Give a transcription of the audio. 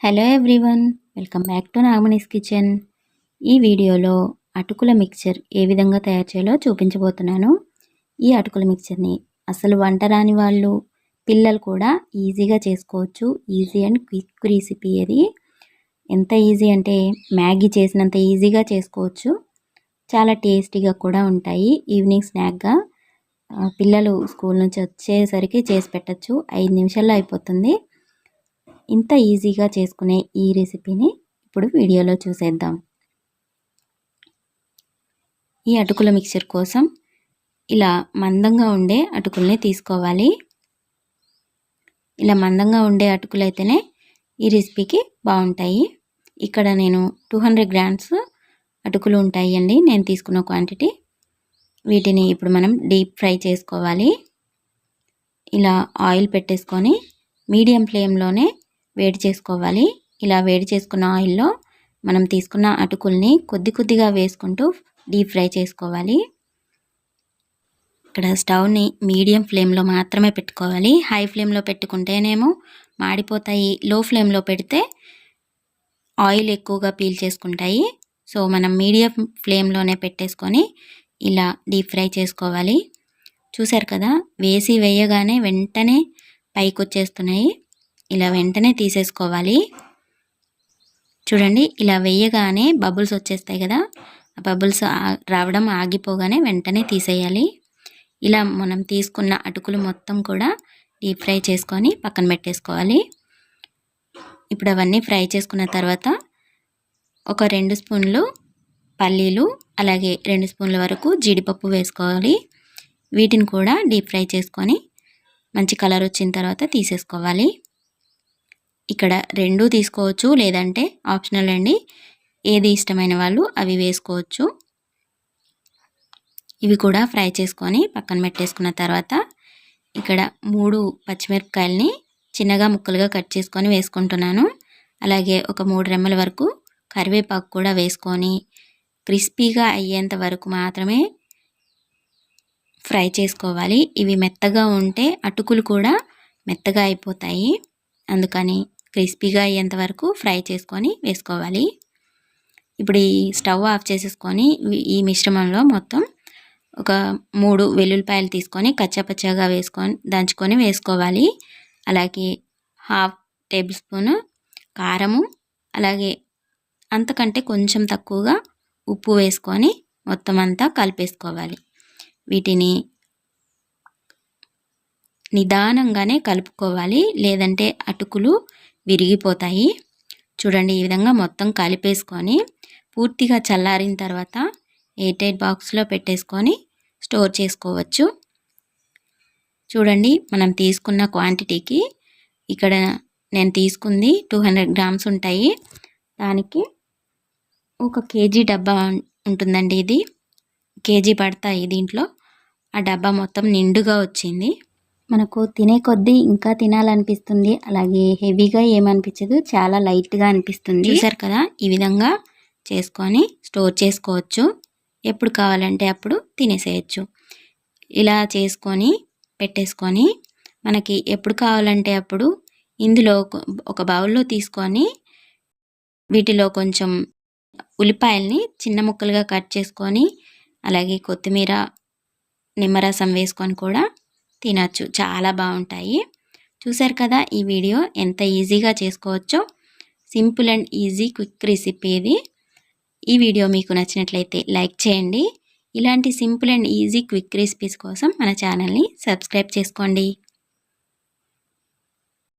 Hello everyone welcome back to Nagamani's kitchen ఈ వీడియోలో అటుకుల మిక్చర్ ఏ విధంగా తయారు చేయాలో చూపించబోతున్నాను. ఈ అటుకుల మిక్చర్ని అసలు వంట రాని వాళ్ళు పిల్లలు కూడా ఈజీగా చేసుకోవచ్చు. ఈజీ అండ్ క్విక్ రెసిపీ అది. ఎంత ఈజీ అంటే మ్యాగీ చేసినంత ఈజీగా చేసుకోవచ్చు. చాలా టేస్టీగా కూడా ఉంటాయి. ఈవినింగ్ స్నాక్గా పిల్లలు స్కూల్ నుంచి వచ్చేసరికి చేసి పెట్టచ్చు. ఐదు నిమిషాల్లో అయిపోతుంది. ఇంత ఈజీగా చేసుకునే ఈ రెసిపీని ఇప్పుడు వీడియోలో చూసేద్దాం. ఈ అటుకుల మిక్చర్ కోసం ఇలా మందంగా ఉండే అటుకుల్ని తీసుకోవాలి. ఇలా మందంగా ఉండే అటుకులు అయితేనే ఈ రెసిపీకి బాగుంటాయి. ఇక్కడ నేను టూ హండ్రెడ్ గ్రామ్స్ అటుకులు ఉంటాయి అండి నేను తీసుకున్న క్వాంటిటీ. వీటిని ఇప్పుడు మనం డీప్ ఫ్రై చేసుకోవాలి. ఇలా ఆయిల్ పెట్టేసుకొని మీడియం ఫ్లేమ్లోనే వేడి చేసుకోవాలి. ఇలా వేడి చేసుకున్న ఆయిల్లో మనం తీసుకున్న అటుకుల్ని కొద్ది కొద్దిగా వేసుకుంటూ డీప్ ఫ్రై చేసుకోవాలి. ఇక్కడ స్టవ్ని మీడియం ఫ్లేమ్లో మాత్రమే పెట్టుకోవాలి. హై ఫ్లేమ్లో పెట్టుకుంటేనేమో మాడిపోతాయి. లో ఫ్లేమ్లో పెడితే ఆయిల్ ఎక్కువగా పీల్ చేసుకుంటాయి. సో మనం మీడియం ఫ్లేమ్లోనే పెట్టేసుకొని ఇలా డీప్ ఫ్రై చేసుకోవాలి. చూసారు కదా? వేసి వేయగానే వెంటనే పైకి వచ్చేస్తున్నాయి ఇలా వెంటనే తీసేసుకోవాలి. చూడండి ఇలా వేయగానే బబుల్స్ వచ్చేస్తాయి కదా ఆ బబుల్స్ రావడం ఆగిపోగానే వెంటనే తీసేయాలి. ఇలా మనం తీసుకున్న అటుకులు మొత్తం కూడా డీప్ ఫ్రై చేసుకొని పక్కన పెట్టేసుకోవాలి. ఇప్పుడు అవన్నీ ఫ్రై చేసుకున్న తర్వాత ఒక రెండు స్పూన్లు పల్లీలు అలాగే రెండు స్పూన్ల వరకు జీడిపప్పు వేసుకోవాలి. వీటిని కూడా డీప్ ఫ్రై చేసుకొని మంచి కలర్ వచ్చిన తర్వాత తీసేసుకోవాలి. ఇక్కడ రెండు తీసుకోవచ్చు లేదంటే ఆప్షనల్ అండి. ఏది ఇష్టమైన వాళ్ళు అవి వేసుకోవచ్చు. ఇవి కూడా ఫ్రై చేసుకొని పక్కన పెట్టేసుకున్న తర్వాత ఇక్కడ మూడు పచ్చిమిరపకాయలని చిన్నగా ముక్కలుగా కట్ చేసుకొని వేసుకుంటున్నాను. అలాగే ఒక మూడు రెమ్మల వరకు కరివేపాకు కూడా వేసుకొని క్రిస్పీగా అయ్యేంత వరకు మాత్రమే ఫ్రై చేసుకోవాలి. ఇవి మెత్తగా ఉంటే అటుకులు కూడా మెత్తగా అయిపోతాయి. అందుకని క్రిస్పీగా అయ్యేంత వరకు ఫ్రై చేసుకొని వేసుకోవాలి. ఇప్పుడు ఈ స్టవ్ ఆఫ్ చేసేసుకొని ఈ మిశ్రమంలో మొత్తం ఒక మూడు వెల్లుల్లిపాయలు తీసుకొని కచ్చాపచ్చాగా వేసుకొని దంచుకొని వేసుకోవాలి. అలాగే హాఫ్ టేబుల్ స్పూన్ కారము అలాగే అంతకంటే కొంచెం తక్కువగా ఉప్పు వేసుకొని మొత్తం అంతా కలిపేసుకోవాలి. వీటిని నిదానంగానే కలుపుకోవాలి. లేదంటే అటుకులు విరిగిపోతాయి. చూడండి ఈ విధంగా మొత్తం కలిపేసుకొని పూర్తిగా చల్లారిన తర్వాత ఎయిటైట్ బాక్స్లో పెట్టేసుకొని స్టోర్ చేసుకోవచ్చు. చూడండి మనం తీసుకున్న క్వాంటిటీకి ఇక్కడ నేను తీసుకుంది టూ హండ్రెడ్ గ్రామ్స్ ఉంటాయి. దానికి ఒక కేజీ డబ్బా ఉంటుందండి ఇది. కేజీ పడతాయి దీంట్లో. ఆ డబ్బా మొత్తం నిండుగా వచ్చింది. మనకు తినే కొద్దీ ఇంకా తినాలనిపిస్తుంది. అలాగే హెవీగా ఏమనిపించదు. చాలా లైట్గా అనిపిస్తుంది. చూసారు కదా? ఈ విధంగా చేసుకొని స్టోర్ చేసుకోవచ్చు. ఎప్పుడు కావాలంటే అప్పుడు తినేసేయచ్చు. ఇలా చేసుకొని పెట్టేసుకొని మనకి ఎప్పుడు కావాలంటే అప్పుడు ఇందులో ఒక బౌల్లో తీసుకొని వీటిలో కొంచెం ఉల్లిపాయల్ని చిన్న ముక్కలుగా కట్ చేసుకొని అలాగే కొత్తిమీర నిమ్మరసం వేసుకొని కూడా తినచ్చు. చాలా బాగుంటాయి. చూసారు కదా ఈ వీడియో ఎంత ఈజీగా చేసుకోవచ్చో. Simple and easy quick recipe ఇది. ఈ వీడియో మీకు నచ్చినట్లయితే లైక్ చేయండి. ఇలాంటి simple and easy quick recipes కోసం మన ఛానల్ని సబ్స్క్రైబ్ చేసుకోండి.